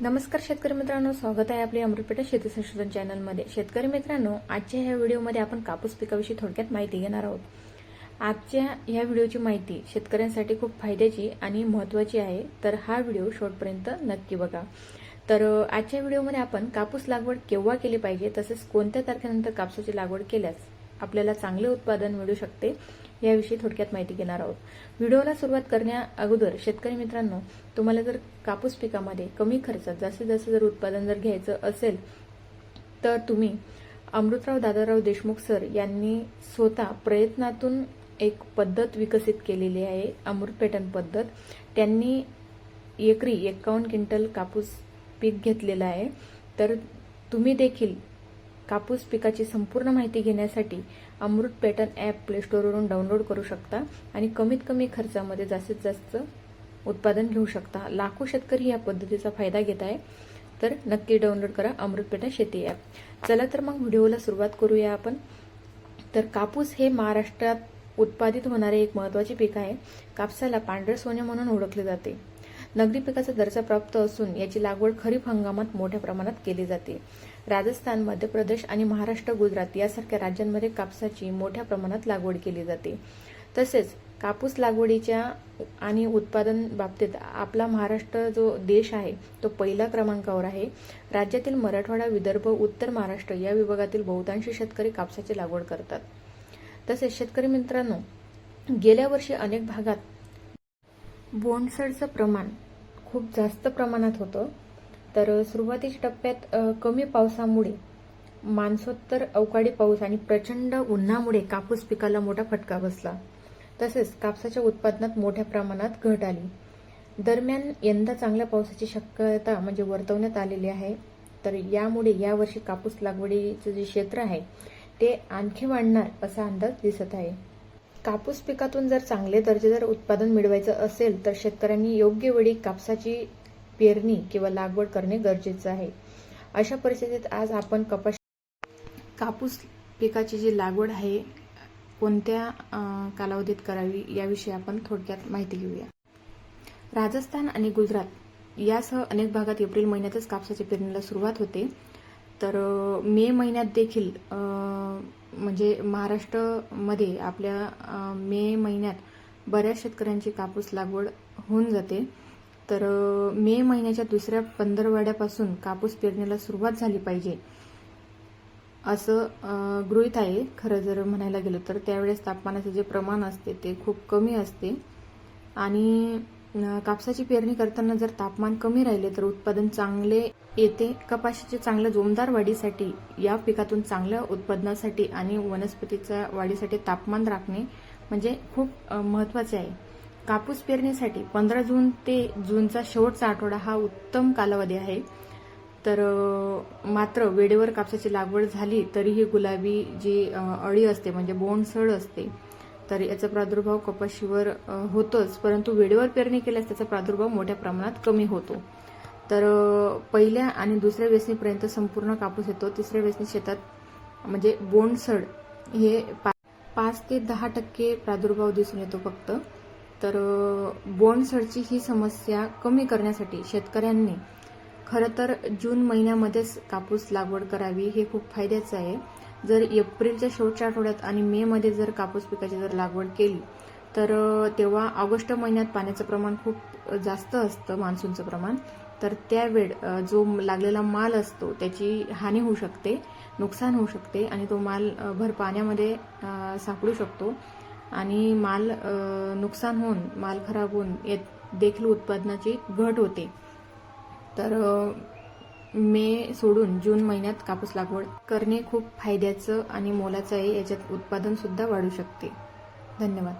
नमस्कार शेतकरी मित्रांनो स्वागत आहे आपल्या अमृतपेठा शेती संशोधन चॅनलमध्ये. शेतकरी मित्रांनो आजच्या ह्या व्हिडिओमध्ये आपण कापूस पिकाविषयी थोडक्यात माहिती घेणार आहोत. आजच्या ह्या व्हिडिओची माहिती शेतकऱ्यांसाठी खूप फायद्याची आणि महत्त्वाची आहे तर हा व्हिडिओ शेवटपर्यंत नक्की बघा. तर आजच्या व्हिडिओमध्ये आपण कापूस लागवड केव्हा केली पाहिजे तसेच कोणत्या तारखेनंतर कापसाची लागवड केल्यास आपल्याला चांगले उत्पादन मिळू शकते याविषयी थोडक्यात माहिती घेणार आहोत. व्हिडिओला सुरुवात करण्या अगोदर शेतकरी मित्रांनो तुम्हाला जर कापूस पिकामध्ये कमी खर्चात जास्तीत जास्त जर उत्पादन जर घ्यायचं असेल तर तुम्ही अमृतराव दादाराव देशमुख सर यांनी स्वतः प्रयत्नातून एक पद्धत विकसित केलेली आहे अमृत पेटन पद्धत. त्यांनी एकरी एकावन्न क्विंटल कापूस पीक घेतलेलं आहे. तर तुम्ही देखील कापूस पिकाची संपूर्ण माहिती घेण्यासाठी अमृत पॅटर्न ॲप प्लेस्टोरवरून डाउनलोड करू शकता आणि कमीत कमी खर्चामध्ये जास्तीत जास्त उत्पादन घेऊ शकता. लाखो शेतकरी या पद्धतीचा फायदा घेत आहे. तर नक्की डाउनलोड करा अमृत पॅटर्न शेती ॲप. चला तर मग व्हिडिओला सुरुवात करूया आपण. तर कापूस हे महाराष्ट्रात उत्पादित होणारे एक महत्त्वाचे पीक आहे. कापसाला पांढरे सोने म्हणून ओळखले जाते. नगदी पिकाचा दर्जा प्राप्त असून याची लागवड खरीप हंगामात मोठ्या प्रमाणात केली जाते. राजस्थान मध्य प्रदेश आणि महाराष्ट्र गुजरात यासारख्या राज्यांमध्ये कापसाची मोठ्या प्रमाणात लागवड केली जाते. तसेच कापूस लागवडीच्या आणि उत्पादन बाबतीत आपला महाराष्ट्र जो देश आहे तो पहिल्या क्रमांकावर आहे. राज्यातील मराठवाडा विदर्भ उत्तर महाराष्ट्र या विभागातील बहुतांशी शेतकरी कापसाची लागवड करतात. तसेच शेतकरी मित्रांनो गेल्या वर्षी अनेक भागात बोंडसडचं प्रमाण खूप जास्त प्रमाणात होतं. तर सुरुवातीच्या टप्प्यात कमी पावसामुळे मान्सूत्तर अवकाळी पाऊस आणि प्रचंड उन्हामुळे कापूस पिकाला मोठा फटका बसला. तसेच कापसाच्या उत्पादनात मोठ्या प्रमाणात घट आली. दरम्यान यंदा चांगल्या पावसाची शक्यता म्हणजे वर्तवण्यात आलेली आहे. तर यामुळे यावर्षी कापूस लागवडीचं जे क्षेत्र आहे ते आणखी वाढणार असा अंदाज दिसत आहे. कापूस पिकातून जर चांगले दर्जेदार उत्पादन मिळवायचं असेल तर शेतकऱ्यांनी योग्य वेळी कापसाची पेरणी किंवा लागवड करणे गरजेचं आहे. अशा परिस्थितीत आज आपण कपाश कापूस पिकाची जी लागवड आहे कोणत्या कालावधीत करावी याविषयी आपण थोडक्यात माहिती घेऊया. राजस्थान आणि गुजरात यासह अनेक भागात एप्रिल महिन्यातच कापसाच्या पेरणीला सुरुवात होते. तर मे महिन्यात देखील म्हणजे महाराष्ट्रामध्ये आपल्या मे महिन्यात बऱ्याच शेतकऱ्यांची कापूस लागवड होऊन जाते. तर मे महिन्याच्या दुसऱ्या पंधरवाड्यापासून कापूस पेरणीला सुरुवात झाली पाहिजे. असं गृहित गृहीत आहे. खरं जर म्हणायला गेलं तर त्यावेळेस तापमानाचे जे प्रमाण असते ते खूप कमी असते. आणि कापसाची पेरणी करताना जर तापमान कमी राहिले तर उत्पादन चांगले येते. कपाशीचे चांगल्या जोमदार वाढीसाठी या पिकातून चांगल्या उत्पादनासाठी आणि वनस्पतीच्या वाढीसाठी तापमान राखणे म्हणजे खूप महत्त्वाचे आहे. कापूस पेरणीसाठी पंधरा जून ते जूनचा शेवटचा आठवडा हा उत्तम कालावधी आहे. तर मात्र वेळेवर कापसाची लागवड झाली तरीही गुलाबी जी अळी असते म्हणजे बोंडसळ असते तर याचा प्रादुर्भाव कपाशीवर होतोच. परंतु वेळेवर पेरणी केल्यास त्याचा प्रादुर्भाव मोठ्या प्रमाणात कमी होतो. तर पहिल्या आणि दुसऱ्या वेचणीपर्यंत संपूर्ण कापूस येतो. तिसऱ्या वेचणी शेतात म्हणजे बोंडसड हे पा- पाच ते दहा टक्के प्रादुर्भाव दिसून येतो फक्त. तर अ, ही समस्या कमी करण्यासाठी शेतकऱ्यांनी खरं तर जून महिन्यामध्येच कापूस लागवड करावी हे खूप फायद्याचं आहे. जर एप्रिलच्या शेवटच्या आठवड्यात आणि मे मध्ये जर कापूस पिकाची जर लागवड केली तर तेव्हा ऑगस्ट महिन्यात पाण्याचं प्रमाण खूप जास्त असतं मान्सूनचं प्रमाण. तर त्यावेळ जो लागलेला माल असतो त्याची हानी होऊ शकते नुकसान होऊ शकते आणि तो माल भर पाण्यामध्ये सापडू शकतो. आणि माल नुकसान होऊन माल खराब होऊन येत देखील उत्पादनाची घट होते. तर मे सोडून जून महिन्यात कापूस लागवड करणे खूप फायद्याचं आणि मोलाचं आहे. याच्यात उत्पादनसुद्धा वाढू शकते. धन्यवाद.